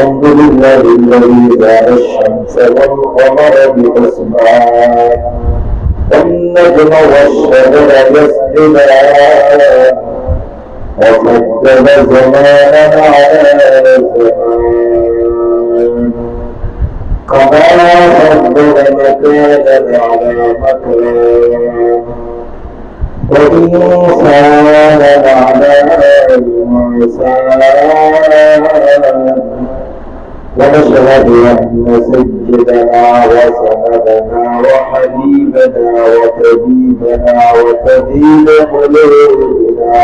الحمد لله الذي جعل الشمس والقمر بحسبان. والنجم والشجر يسجدان. وقدم زمانا على زمان كما قدم مكانا على مكان. وإنسانا على إنسان ونشهد أن سيدنا وسندنا وحبيبنا وطبيبنا وطبيب قلوبنا.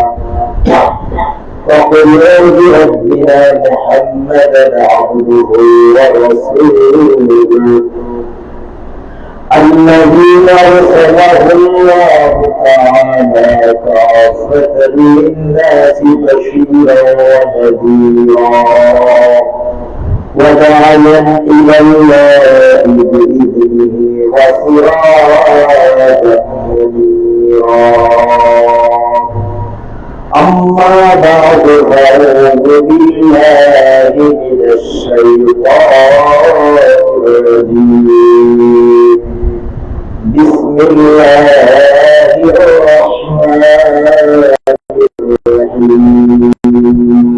وقل بربنا محمدا عبده ورسوله. الذي أرسله الله تعالى كافة للناس بشيرا ونذيرا. ودعيا إلى الله بإذنه وسراجا منيرا أما بعد فأعوذ بالله من الشيطان الرجيم بسم الله الرحمن الرحيم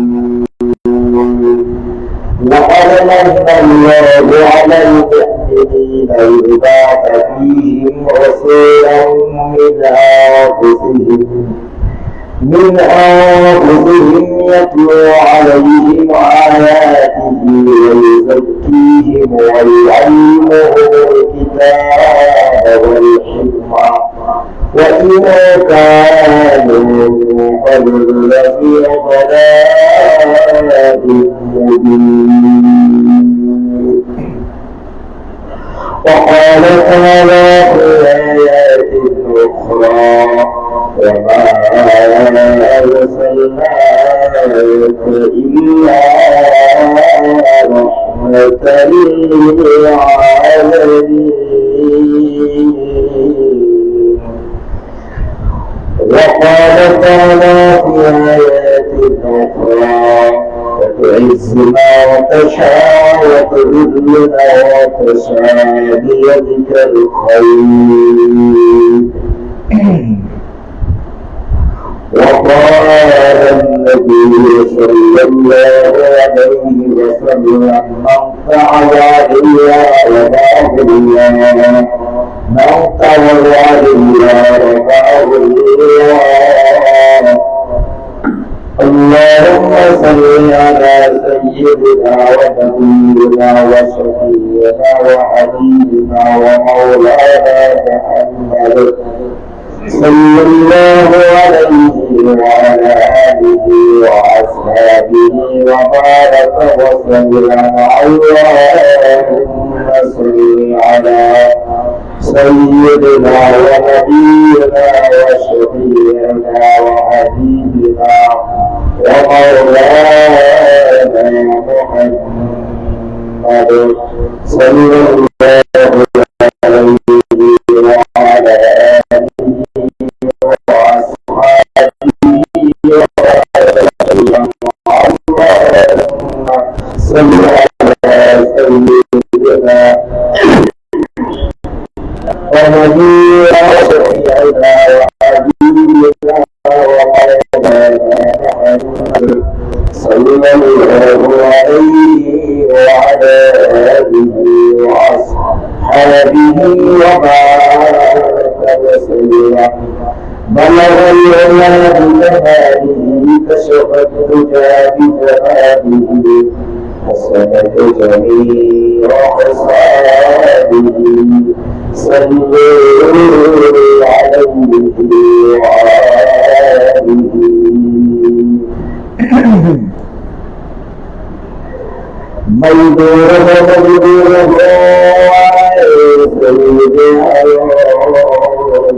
من الله على المؤمنين إذ بعث فيهم رسولا من أنفسهم من أنفسهم يتلو عليهم آياته ويزكيهم ويعلمهم الكتاب والحكمة وإن كانوا من قبل لفي ضلال مبين وقال تعالى في آيات أخرى وما أرسلناك إلا رحمة للعالمين وقال تعالى في آيات أخرى وتعز ما تشاء وتذل ما تشاء بيدك الخير وقال النبي صلى الله عليه وسلم من فعل إلا رفعه الله من تولى إلا رفعه الله اللهم صل على سيدنا ونبينا وشفينا وحبيبنا ومولانا محمد. صلى الله عليه وعلى آله وأصحابه وبارك وسلم اللهم صل سيدنا ونبينا وشفيعنا وحبيبنا ومولانا محمد صلى الله بلغ اليوم بذهابه فسقت تجا بذهابه وسكت جميع خصابه صلوا عليه وعاله ميدور ميدور سيد الأرض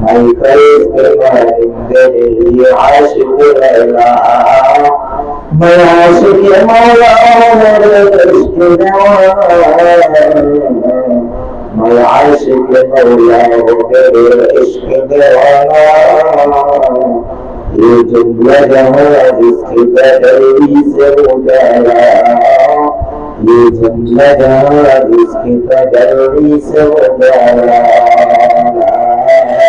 من كيف عندني عاشق العلا ما عاشق مولانا الكشف ما عاشق مولانا الكشف دوانا يجب له رزق تدريس الوداع يجب له رزق تدريس الوداع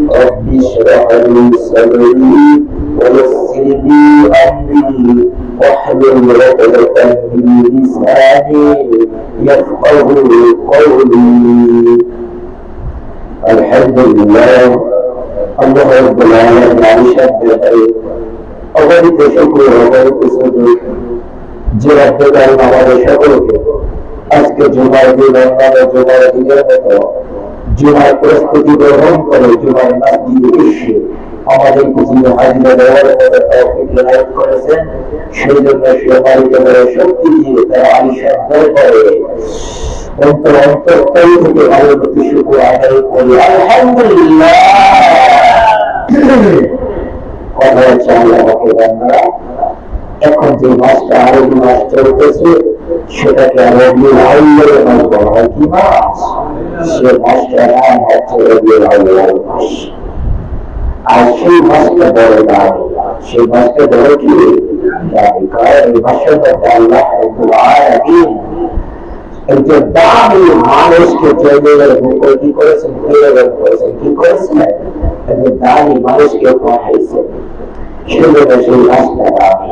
رب اشرح لي صدري ويسر لي أمري واحلل عقدة من لساني يفقه قولي الحمد لله الله رب العالمين عن شد الخير অগণিত শুক্র অগণিত সুযোগ যে রব্বদান আমাদের সকলকে আজকে জুমার দিন অন্যান্য জুমার দিনের মতো জুমার প্রস্তুতি গ্রহণ করে জুমার মসজিদে এসে আমাদের কিছু হাজিরা দেওয়ার লাভ করেছেন। সেই জন্য সে বাড়িতে বড় শক্তি দিয়ে তারা আলিশান করে। অন্তর থেকে ভালো প্রতি আদায় করি। আলহামদুলিল্লাহ। কথা হচ্ছে এখন যে মাসটা আরবি মাস চলতেছে, সেটাকে আরবি আউ্লের হয়। কি মাস সে মাস আর সেই মাসটা বড় দামি সেই মাসটা বড় কি? এই মাসের মধ্যে আল্লাহ একজন জেলের কি করেছেন? করেছেন। কি করেছেন? একজন দামি মানুষকে পাঠাইছেন। সেজন্য সেই মাসটা দামি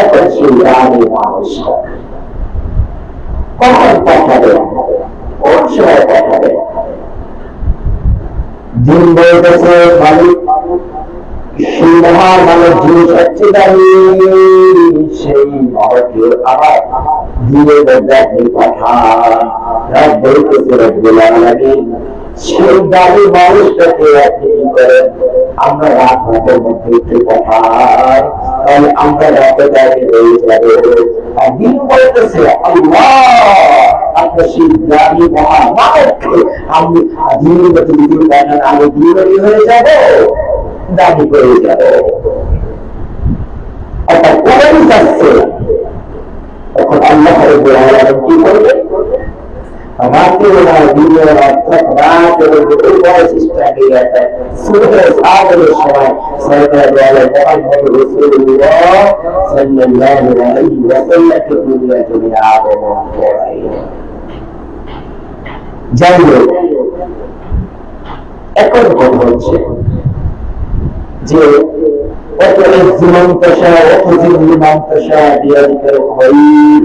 এখন সেই রানী কখন পাঠাবে কোন সময় পাঠাবে দিন বলতেছে মালিক সেই মহান মানব যিনি সবচেয়ে সেই মহকে আবার দিনের মধ্যে আপনি পাঠান রাত বলতেছে, রব্বুল আলামিন, সেই দামি মানুষটাকে আপনি কি করেন? আমরা রাত রাতের মধ্যে একটু আল্লাহ আপনার সেই দামি মহান আমি দিনের মধ্যে দিন পাঠান আমি দিনই যাব দাবি করে যাব। অর্থাৎ কোরআন যাচ্ছে তখন আল্লাহ রব্বুল আলামিন আমাকে ওরা দিয়ে একটা রাত এবং উপরে চেষ্টা দিয়ে একটা সুন্দর সাগরের সময় সরকার বলে মোহাম্মদ রসুল্লাহ সাল্লাল্লাহু আলাইহি ওয়াসাল্লামকে দুনিয়া জমিনে আগমন করাইলেন যাই হোক এখন কথা হচ্ছে যে অত জীবন পেশা অত জীবন পেশা বিয়াদিকের খরিদ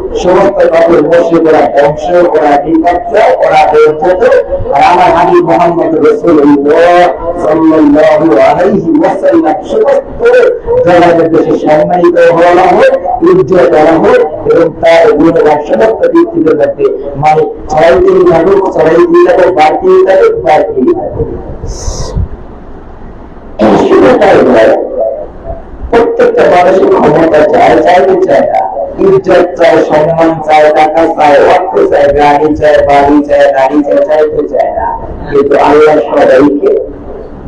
সমস্ত কাপের মশলে করা বংশ করা বিপক্ষা করা বেজ্জত আর আমার হাবি মোহাম্মদ সমস্ত দেশে সম্মানিত হওয়া হোক ইজ্জত করা হোক এবং তার সমস্ত থেকে মধ্যে মানে থাকুক থাকুক বাড়তি থাকুক বাড়তি প্রত্যেকটা মানুষের ক্ষমতা চায়, চাইতে চায় না। ইজ্জত চায় সম্মান চায় টাকা চায় অর্থ চায় গাড়ি চায় বাড়ি চায় নারী চায় চাইতে চায় না। কিন্তু আল্লাহ সবাইকে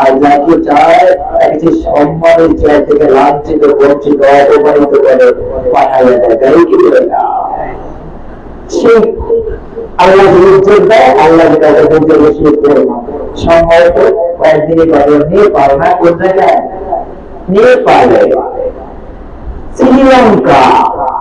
আর যাকে চায় যে সম্মানের থেকে লাঞ্ছিত বঞ্চিত অপমানিত করে না শ্রীলঙ্কা।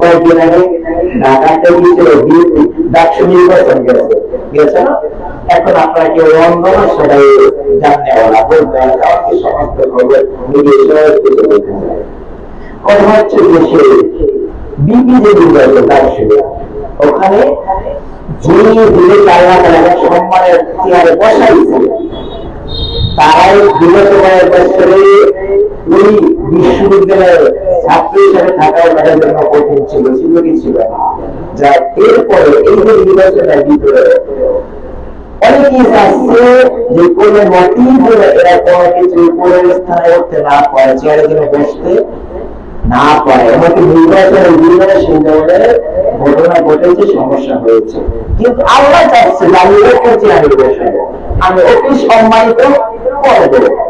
কয়েকদিন আগে ঢাকাতে গিয়েছিল বিএনপি ডাকসু নির্বাচন গেছে গেছে এখন আপনারা কেউ লন্ডন সবাই জানতে ওরা বলতে আমাকে সমস্ত খবর মিডিয়া সবাই কথা হচ্ছে যে সে তারাই বিগত কয়েক বছরে না। পারে এমনকি নির্বাচনের ধরনের ঘটনা ঘটেছে, সমস্যা হয়েছে। কিন্তু আল্লাহ আমি ওকে চেয়ারে বসাবো, আমি করব।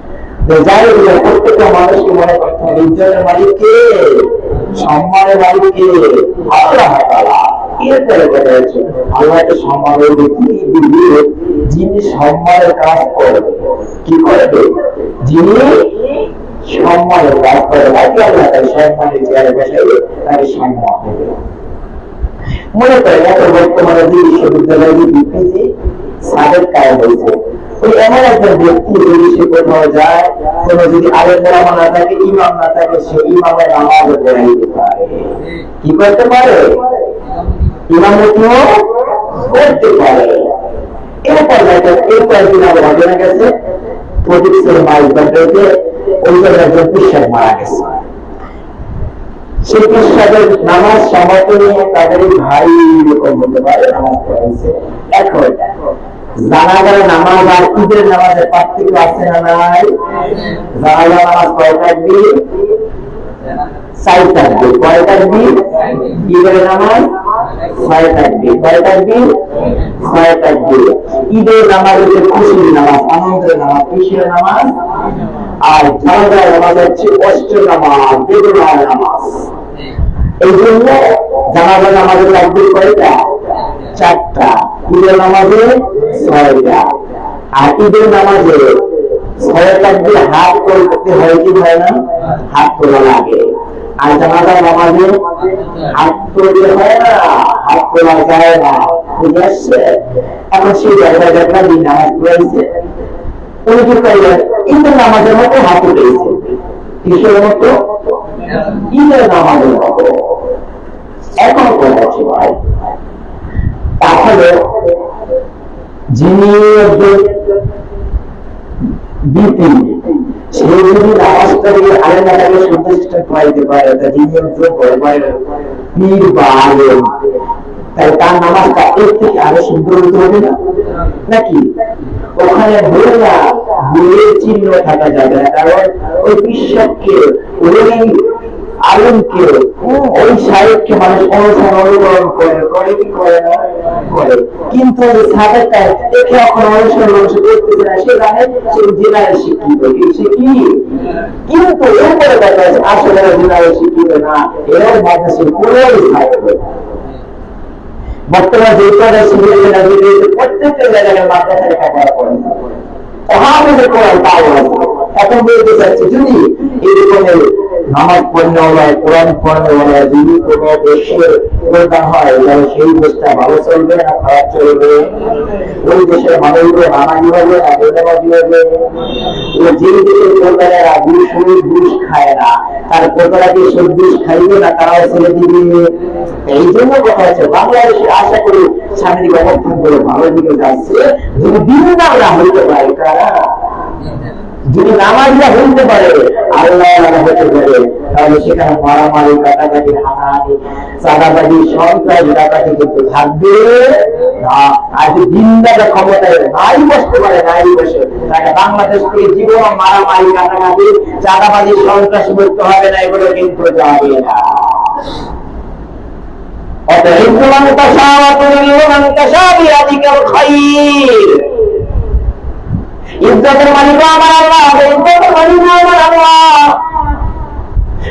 মনে সম্মান কাজ কাজ করে। মনে করেন বর্তমানে যে বিশ্ববিদ্যালয়ে যে বিপিজি সাবেক কায় হয়েছে ওই এমন একজন ব্যক্তি যদি সে কোথাও যায়, কোন যদি আরেক বলামা না থাকে, ইমাম না থাকে, সে ইমামের নামাজ পড়াইতে পারে। কি করতে পারে? ইমামতিও করতে পারে। এরপর দেখা এই কয়েকদিন আগে ঘটনা গেছে? প্রদীপ মাইক বাড়িতে ওই জায়গায় একজন বিশ্বাস মারা গেছে। সেই বিশ্বাসের নামাজ সমাপন তাদের ভাই এরকম হতে পারে, নামাজ পড়াইছে এখন জানাজার নামাজ আর ঈদের নামাজের পার্থক্য আছে না জানাজার নামাজ হচ্ছে খুশির নামাজ, আনন্দের নামাজ, খুশির নামাজ। আর জানাজার নামাজ হচ্ছে অষ্ট নামাজ, বেদনার নামাজ। এই জন্য জানাজা নামাজের তাকবীর কয়টা? চারটা। ঈদের নামাজে ছয়টা। আর ঈদের নামাজে ছয় তাকবীর হাত করতে হয় কি হয় না? হাত তোলা লাগে। আর জানাজার নামাজে হাত তুলতে হয় না, হাত তোলা যায় না। বুঝে আসছে এখন সেই জায়গায় দেখা দিন নামাজ পড়েছে। উনি কি করলেন? ঈদের নামাজের মতো হাত উঠেছে। কিসের মতো? ঈদের নামাজের মতো। এখন বলেছি ভাই তাহলে যিনি দিতি সে যদি নামাজ পড়ে আলেমাটাকে সন্তুষ্ট করাইতে পারে, তা যিনি হচ্ছে পীর বা আলেম, তাই তার নামাজটা থেকে আরও সুন্দর হতে হবে না? নাকি? ওখানে ভুলে চিহ্ন থাকা যাবে কারণ ওই বিশ্বকে আলমকে ওই সাহেবকে মানুষ অনুসরণ অনুকরণ করে করে কি করে না? করে। কিন্তু ওই সাহেবটা একে এখন অনুসরণ মানুষ করতেছে না। সে জানে সে জেলায় শিক্ষিত সে কি? কিন্তু এরপরে দেখা যাচ্ছে আসলে জেলায় শিক্ষিত না। এরাও বাতাসের কোনোই সাহেব বর্তমান যে কটা শিবিরে প্রত্যেকটা জায়গায় মাদ্রাসা লেখাপড়া করে আমাদের কোরআন আছে। এখন বলতে চাচ্ছি যদি এরকমের নামাজ পড়নেওয়ালা কোরআন পড়নেওয়ালা যদি কোনো দেশে প্রধান হয়, তাহলে সেই দেশটা ভালো চলবে না, খারাপ চলবে? ওই দেশের মানুষগুলো হানানি হবে না বেদাবাদি হবে যে দেশের প্রধানেরা ঘুষ শুরু ঘুষ খায় না, তার প্রধারা কি সব ঘুষ খাইবে না, তারাও ছেড়ে দিবে? এই জন্য কথা হচ্ছে, বাংলাদেশে আশা করি সামরিক অবস্থান করে ভালো দিকে যাচ্ছে। যদি বিভিন্ন আমরা হইতে পারি কারা যদি নামাজরা হইতে পারে আল্লাহ হানাহানি, চাঁদাবাজি, সন্ত্রাস মুক্ত হবে না, এগুলো কিন্তু ইজ্জতের মালিক আমার আল্লাহ ইজ্জতের মালিক আমার আল্লাহ।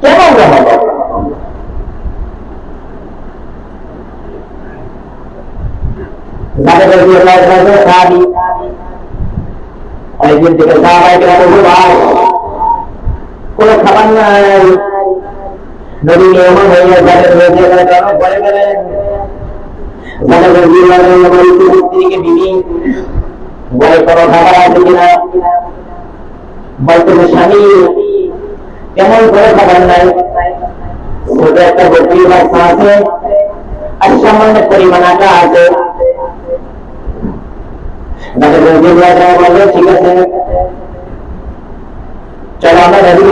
কেমন রহমত যাদের রবি আল্লাহ সাহাবি অনেকদিন থেকে সাহাবাই কেনা উপবাস কোন খাবার নাই। নদী মেহমান হয়ে যাদের রয়েছে কেন পরে গেলেন। যাদের রবি আল্লাহ স্ত্রীকে বিবি বলে কোনো খাবার আছে কিনা? বলতে স্বামী, কেমন করে খাবার নাই ছোট একটা বকরির বাচ্চা আছে, আর সামান্য পরিমাণ আটা আছে। ঠিক আছে। চলো আমরা করে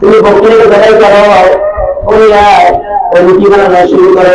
তুমি বকরিকে বেড়াই করো ওই রুটি বানানো শুরু করে।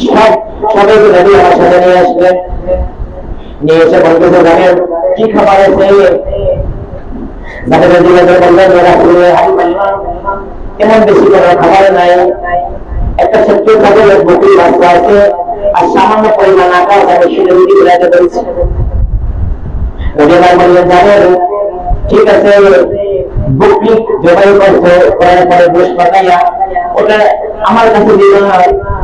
সব সবাইকে নবী আমার সাথে নিয়ে আসলেন নিয়ে এসে বলতেছে জানেন কি খাবার আছে বকুল বাচ্চা আছে, আর সামান্য পরিমাণ আকাশ আমি সেটা বেড়াতে পেরেছি ঠিক আছে বকরি জবাই করছে করার পরে গোশ পাকাইয়া, ওটা আমার কাছে দিল না।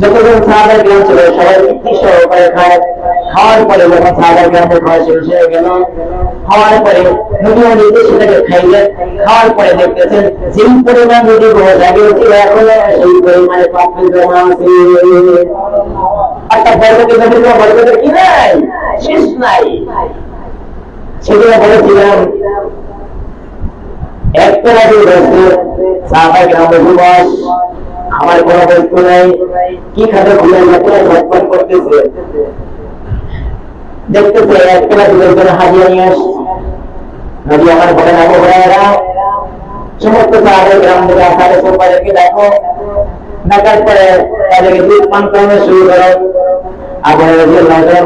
যতজন সাহাবার গ্রাম ছিল, সবাই তৃপ্তি সহকারে খায়। খাওয়ার পরে যখন সাহাবার গ্রামের খাওয়া শেষ হয়ে গেল, খাওয়ার পরে নদী নিজে সেটাকে খাইলেন। খাওয়ার পরে দেখতেছেন, যেই পরিমাণ নদী গ্রহ জাগে ছিল এখন সেই পরিমাণে পাপের জমা একটা বরকতে নদী গ্রহ বরকতের কি নাই? শেষ নাই। সেগুলো বলেছিলাম। একটা নদী রয়েছে সাহাবা গ্রামে আমার কোনো বস্তু নাই কি খাতে খুলে যাচ্ছে ঝটপট করতেছে। দেখতেছে একটা নদীর জন্য হাজিয়া নিয়ে আসছে। নদী আমার বলে না ভাইয়েরা, সমস্ত সাহাবের গ্রাম থেকে আসারে সোপাদেরকে দেখো। দেখার পরে তাদেরকে দুধ পান করানো শুরু করো। আবার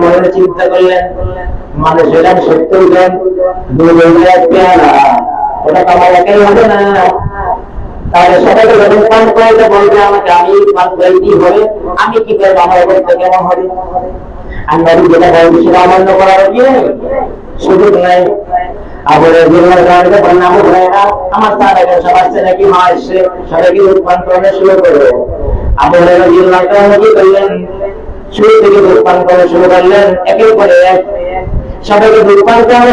মনে চিন্তা করলেন, মানুষ এলাম সত্তর জন দুধ এক ওটা একাই হবে না। তাহলে সবাইকে পান করাইতে বলবে আমাকে, আমি করাইতে হবে আমি কি করব? আমার অবস্থা কেমন হবে? আমি যেটা বলছি সেটা অমান্য করার কি নেই? সুযোগ নাই। আবার জেলার কারণে বন্যা না আমার তার আগে সব আসছে মা এসছে সবাইকে উৎপান করানো শুরু করব আবার জেলার কারণে কি করলেন? শুরু থেকে উৎপান করা শুরু করলেন, একের পরে এক। সবাইকে দুধ পান করানো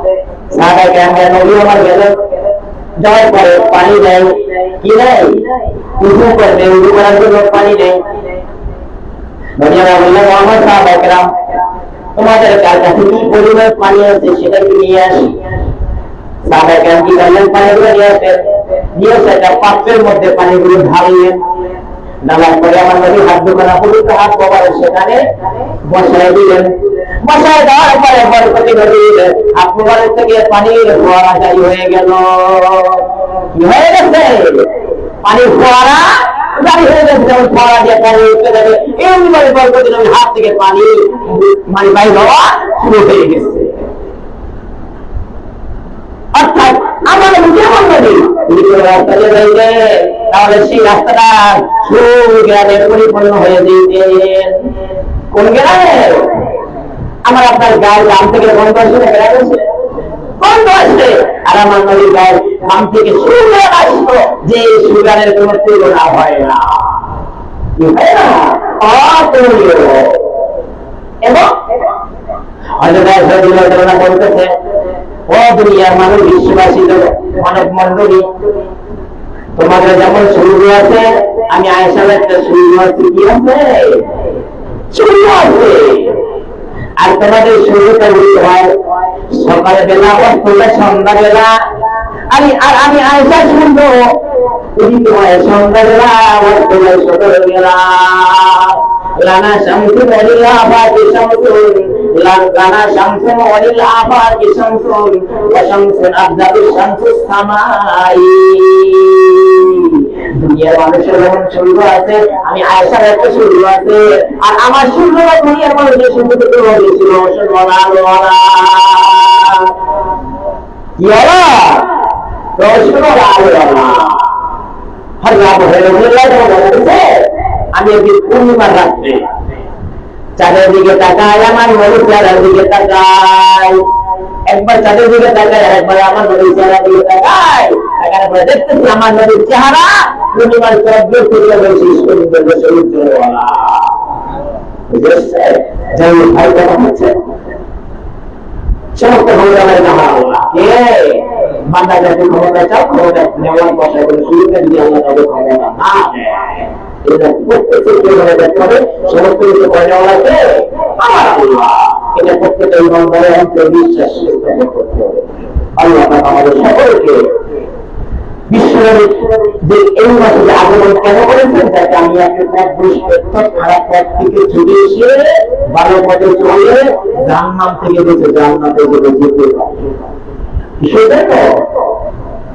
সাদা ক্যামেরা নবী আমার গেল। যাওয়ার পরে পানি নেই, কি নেই? উঠু করবে উঠু করার জন্য পানি নেই। নবীরা বললেন আমার সাহাবাহাম তোমাদের কার কাছে কি পরিমাণ পানি আছে সেটা কি নিয়ে আসি। সাহাবাহাম কি করলেন? পানিগুলো নিয়ে আসেন নিয়ে এসে একটা পাত্রের মধ্যে পানিগুলো ঢাললেন ঢালার পরে আমার নবী হাত দোকানা পর্যন্ত হাত কবার সেখানে বসায় দিলেন। দেওয়ার পরে বরকতি নদী আপনার থেকে পানির ফোয়ারা জারি হয়ে গেল। কি হয়ে গেছে? পানির ফোয়ারা জারি হয়ে গেছে, যেমন ফোয়ারা দিয়ে পানি উঠতে যাবে এমনি মানে বরকতি নদীর হাত থেকে পানি মানে বাইর হওয়া শুরু হয়ে গেছে। অর্থাৎ আমার মুখে যাইবে তাহলে সেই রাস্তাটা সুগ্রামে পরিপূর্ণ হয়ে যেতেন কোন গ্রামে? আমার আপনার গায়ের গ্রাম থেকে বন্ধ আছে বন্ধ আসে আর আমার নদীর গায়ের গ্রাম থেকে সুগ্রাম আসতো, যে সুগারের তুলনা হয় না। বিশ্ববাসী মানব মন্ডলী, তোমাদের যেমন সূর্য আছে, আমি আয়সার একটা সূর্য আছে, কি আছে? সূর্য আছে। আর তোমাদের সূর্যটা উঠতে হয়। সকালবেলা সন্ধ্যাবেলা আমি আমি আয়সা সূর্য উদিত হয় সন্ধ্যা বেলা অস্তলে সকাল বেলা লানা শামসু বলিলা বাতি শামসু। লাগানা শামসুন ওয়ালিল আফাকি শামসুন ওয়া শামসুন সামাই দুনিয়ার মানুষের যেমন সূর্য আছে, আমি আয়েশার একটা সূর্য আছে। আর আমার সূর্য দুনিয়ার মানুষের সূর্য থেকে হয়েছিল আল্লাহ হল্লা বলে বলেছে আমি একদিন পূর্ণিমার রাত্রে চাঁদের দিকে তাকাই আমার নদী চেহারার দিকে তাকাই একবার চাঁদের দিকে তাকাই একবার আমার নদী চেহারার দিকে তাকাই এখানে পরে দেখতেছি আমার নদীর চেহারা পূর্ণিমার চন্দ্র থেকে রয়েছে পর্যন্ত সূর্যওয়ালা সমস্ত ক্ষমতার জামা কে বান্দা যাতে ক্ষমতা চাও ক্ষমতা নেওয়ার বসা করে শুরুতে যদি আল্লাহ তাদের ক্ষমতা না। এটা প্রত্যেকের জীবনে দেখতে হবে সমস্ত কিছু করে নেওয়াকে আমার আল্লাহ। এটা প্রত্যেকটা ইমানদারের অন্তর বিশ্বাস করতে হবে। আমাদের সকলকে বিশ্বনবী যে এই মাসে আগমন কেন করেছেন যাতে আমি একটা পথ খারাপ থেকে ছুটে এসে ভালো পথে চলে জান্নাত থেকে বেঁচে জান্নাতে যেতে পারি। সেটা তো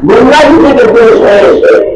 গুমরাহি থেকে দূরে সরে